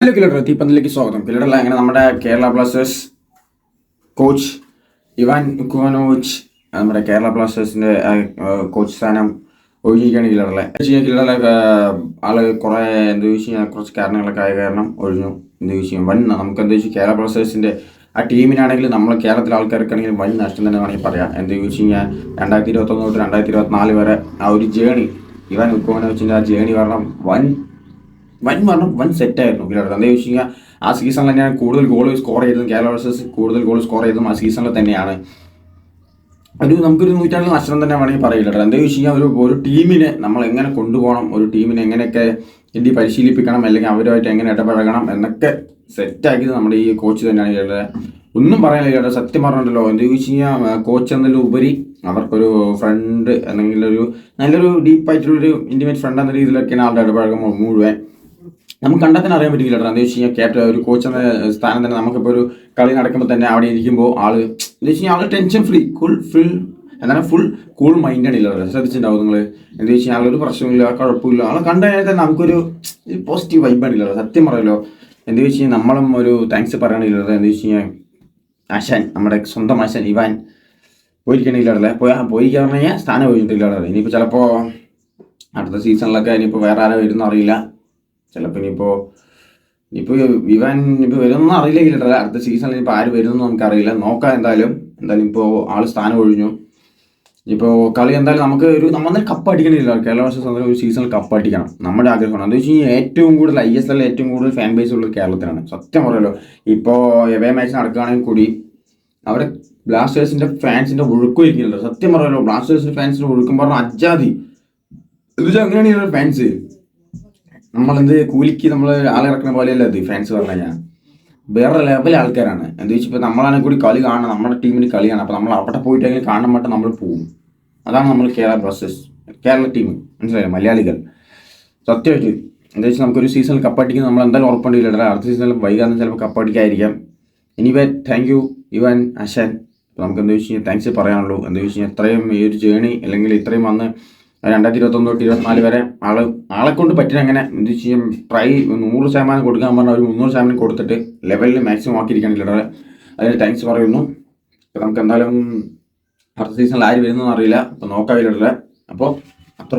Hello kilo തീപ്പന്തിലേക്ക് സ്വാഗതം. കിലഡറിൽ അങ്ങനെ നമ്മുടെ Kerala Blasters coach Ivan Vukomanovic നമ്മുടെ കേരള ബ്ലാസ്റ്റേഴ്സിന്റെ കോച്ച് സ്ഥാനം ഒഴിഞ്ഞിരിക്കുകയാണ് കിലഡറിലെ കിലഡറിലെ ആൾ കുറെ എന്ത് വെച്ച് കഴിഞ്ഞാൽ കുറച്ച് കാരണങ്ങളൊക്കെ ആയ കാരണം ഒഴിഞ്ഞു. എന്ത് വെച്ച് കഴിഞ്ഞാൽ വൻ നമുക്ക് എന്താ വെച്ചാൽ കേരള ബ്ലാസ്റ്റേഴ്സിന്റെ ആ ടീമിനാണെങ്കിൽ നമ്മൾ കേരളത്തിലെ ആൾക്കാർക്കാണെങ്കിൽ വൻ നഷ്ടം തന്നെ വേണമെങ്കിൽ പറയാം. എന്ത് ചോദിച്ചു കഴിഞ്ഞാൽ രണ്ടായിരത്തി ഇരുപത്തൊന്ന് തൊട്ട് രണ്ടായിരത്തി ഇരുപത്തിനാല് വരെ ആ ഒരു ജേണി ഇവാൻ കുവനോവിച്ചിന്റെ ആ ജേണി കാരണം വൻ വൻ പറഞ്ഞ വൻ സെറ്റായിരുന്നു വിരാട് എന്താ വെച്ച് കഴിഞ്ഞാൽ ആ സീസണിൽ തന്നെയാണ് കൂടുതൽ ഗോൾ സ്കോർ ചെയ്തതും കേരള വേഴ്സസ് കൂടുതൽ ഗോൾ സ്കോർ ചെയ്തതും ആ സീസണിൽ തന്നെയാണ്. ഒരു നമുക്കൊരു നൂറ്റാണ്ടിൽ നഷ്ടം തന്നെ വേണമെങ്കിൽ പറയില്ല എന്താ വെച്ച് കഴിഞ്ഞാൽ ഒരു ഒരു ടീമിനെ നമ്മൾ എങ്ങനെ കൊണ്ടുപോകണം ഒരു ടീമിനെ എങ്ങനെയൊക്കെ എന്തി പരിശീലിപ്പിക്കണം അല്ലെങ്കിൽ അവരുമായിട്ട് എങ്ങനെ ഇടപഴകണം എന്നൊക്കെ സെറ്റാക്കിയത് നമ്മുടെ ഈ കോച്ച് തന്നെയാണ് കേട്ടത് ഒന്നും പറയാനില്ല കേട്ടോ. സത്യം പറഞ്ഞിട്ടല്ലോ എന്താ ചോദിച്ചു കഴിഞ്ഞാൽ കോച്ച് എന്നതിലും ഉപരി അവർക്കൊരു ഫ്രണ്ട് അല്ലെങ്കിൽ ഒരു നല്ലൊരു ഡീപ്പായിട്ടുള്ളൊരു ഇന്റിമേറ്റ് ഫ്രണ്ട് എന്ന രീതിയിലൊക്കെയാണ് ആളുടെ ഇടപഴകം മുഴുവൻ. നമുക്ക് കണ്ടാൽ തന്നെ അറിയാൻ പറ്റില്ല എന്താ വെച്ച് കഴിഞ്ഞാൽ ക്യാപ്റ്റൻ ഒരു കോച്ച് എന്ന സ്ഥാനം തന്നെ നമുക്കിപ്പോൾ ഒരു കളി നടക്കുമ്പോൾ തന്നെ അവിടെ ഇരിക്കുമ്പോൾ ആൾ എന്താ വെച്ച് കഴിഞ്ഞാൽ ആൾ ടെൻഷൻ ഫ്രീ ഫുൾ ഫുൾ എന്താണ് ഫുൾ കൂൾ മൈൻഡാണ് ഇല്ല ശ്രദ്ധിച്ചിട്ടുണ്ടാവും നിങ്ങൾ എന്താ വെച്ച് കഴിഞ്ഞാൽ ആളൊരു പ്രശ്നമില്ല കുഴപ്പമില്ല. ആളെ കണ്ടു കഴിഞ്ഞാൽ തന്നെ നമുക്കൊരു പോസിറ്റീവ് വൈബാണ് ഇല്ലല്ലോ സത്യം പറയല്ലോ. എന്താ വെച്ച് കഴിഞ്ഞാൽ നമ്മളും ഒരു താങ്ക്സ് പറയണില്ല എന്താ വെച്ച് കഴിഞ്ഞാൽ ആശാൻ നമ്മുടെ സ്വന്തം ആശാൻ ഇവാൻ പോയിരിക്കണില്ല പോയി പോയിരിക്കാൻ പറഞ്ഞു കഴിഞ്ഞാൽ സ്ഥാനം പോയിട്ടില്ല ഇനിയിപ്പോൾ ചിലപ്പോൾ അടുത്ത സീസണിലൊക്കെ ഇനിയിപ്പോൾ വേറെ ആരോ വരുന്ന അറിയില്ല. ചിലപ്പോൾ ഇനിയിപ്പോൾ ഇനിയിപ്പോൾ വിവാൻ ഇപ്പോൾ വരുമെന്ന് അറിയില്ല കേട്ടോ. അടുത്ത സീസണിൽ ഇപ്പോൾ ആര് വരുമെന്ന് നമുക്കറിയില്ല. നോക്കാം എന്തായാലും. എന്തായാലും ഇപ്പോൾ ആൾ സ്ഥാനം ഒഴിഞ്ഞു. ഇപ്പോൾ കളി എന്തായാലും നമുക്ക് ഒരു നമ്മൾ കപ്പ് അടിക്കണില്ല കേരള വർഷം ഒരു സീസണിൽ കപ്പ് അടിക്കണം. നമ്മുടെ ആഗ്രഹമാണ്. എന്താ വെച്ച് കഴിഞ്ഞാൽ ഏറ്റവും കൂടുതൽ ഐ എസ് എല്ലിൽ ഏറ്റവും കൂടുതൽ ഫാൻ ബേസ് ഉള്ളത് കേരളത്തിലാണ്. സത്യം പറയല്ലോ ഇപ്പോൾ എവേ മാച്ച് നടക്കുകയാണെങ്കിൽ കൂടി അവിടെ ബ്ലാസ്റ്റേഴ്സിന്റെ ഫാൻസിന്റെ ഒഴുക്കും ഇരിക്കുന്നുണ്ട്. സത്യം പറയല്ലോ ബ്ലാസ്റ്റേഴ്സിന്റെ ഫാൻസിന്റെ ഒഴുക്കും പറഞ്ഞാൽ അജാതി. എന്ന് വെച്ചാൽ അങ്ങനെയാണ് ഫാൻസ് നമ്മളെന്ത് കൂലിക്ക് നമ്മൾ ആളിറക്കുന്ന പോലെയല്ല ഇത് ഫാൻസ് പറഞ്ഞു കഴിഞ്ഞാൽ വേറെ ലെവൽ ആൾക്കാരാണ്. എന്താ വെച്ചാൽ നമ്മളാണെങ്കിൽ കൂടി കളി കാണണം നമ്മുടെ ടീമിന് കളിയാണ് അപ്പോൾ നമ്മൾ അവിടെ പോയിട്ടെങ്കിൽ കാണാൻ മറ്റും നമ്മൾ പോകും അതാണ് നമ്മൾ കേരള ബ്ലാസ്റ്റേഴ്സ് കേരള ടീം മനസ്സിലായോ? മലയാളികൾ. സത്യമായിട്ട് എന്താ വെച്ചാൽ നമുക്കൊരു സീസണിൽ കപ്പടിക്കുന്ന നമ്മൾ എന്തായാലും ഉറപ്പുണ്ടില്ല അടുത്ത സീസണിൽ വൈകാതെ ചിലപ്പോൾ കപ്പടിക്കായിരിക്കാം എനിവേ താങ്ക് യു ഇവാൻ അശാൻ. നമുക്ക് എന്താ വെച്ച് കഴിഞ്ഞാൽ താങ്ക്സ് പറയാനുള്ളൂ. എന്താ വെച്ച് കഴിഞ്ഞാൽ ഇത്രയും ഈ ഒരു ജേണി അല്ലെങ്കിൽ ഇത്രയും വന്ന് രണ്ടായിരത്തി ഇരുപത്തൊന്ന് തൊട്ട് ഇരുപത്തിനാല് വരെ ആൾ ആളെ കൊണ്ട് പറ്റുന്ന അങ്ങനെ എന്ത് ചെയ്യും? ട്രൈ നൂറ് ശതമാനം കൊടുക്കാൻ പറഞ്ഞാൽ ഒരു മുന്നൂറ് ശതമാനം കൊടുത്തിട്ട് ലെവലിൽ മാക്സിമം ആക്കിയിരിക്കണം ലീഡറെ അതിന് താങ്ക്സ് പറയുന്നു. നമുക്ക് എന്തായാലും അടുത്ത സീസണിൽ ആര് വരുന്നതെന്ന് അറിയില്ല. അപ്പോൾ നോക്കാം ലീഡറെ അപ്പോൾ അത്ര